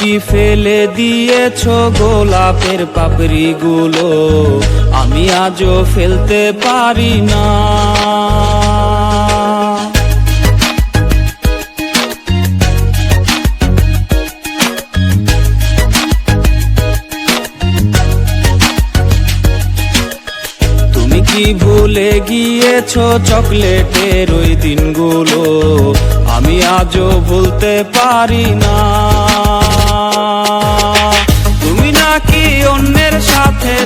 কি ফেলে দিয়েছ গোলাপের পাপড়ি গুলো আমি আজও ফেলতে পারি না। কি ভুলে গিয়েছ চকলেটের ওই দিনগুলো? আমি আজও ভুলতে পারি না।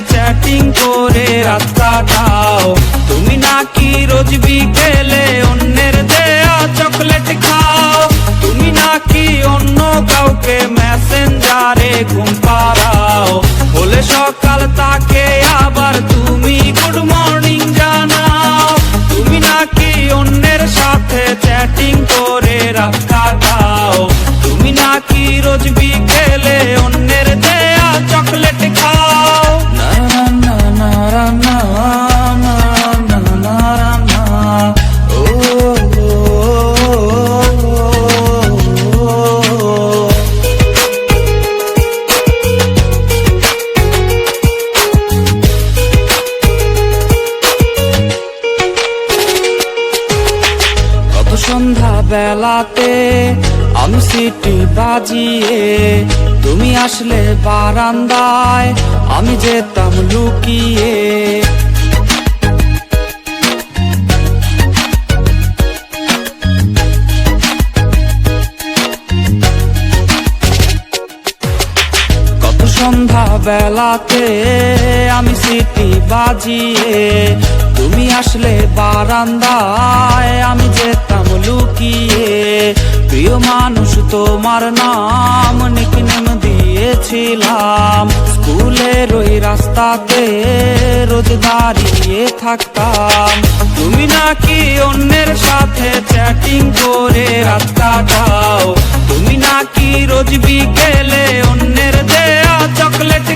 চ্যাটিং করে রাত কাটাও তুমি নাকি রোজ বিকেলে অন্যের দেয়া চকলেট খাও? তুমি নাকি অন্য কাউকে মেসেঞ্জারে ঘুম পাড়াও? বলে সকাল তাকে আবার তুমি সন্ধ্যা বেলাতে আমি সিটি বাজিয়ে তুমি আসলে বারান্দায়, আমি যেতাম লুকিয়ে। সন্ধ্যা বেলাতে আমি সিটি বাজিয়ে তুমি আসলে বারান্দায়, আমি যেতাম লুকিয়ে। প্রিয় মানুষ, তোমার নাম নিকনেম দিয়েছিলাম। স্কুলের ওই রাস্তাতে রোজ দাঁড়িয়ে থাকতাম। তুমি নাকি অন্যের সাথে চ্যাটিং করে রাত কাটাও তুমি নাকি রোজ বিকেলে অন্যের দেয়া চকলেট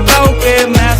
broken man.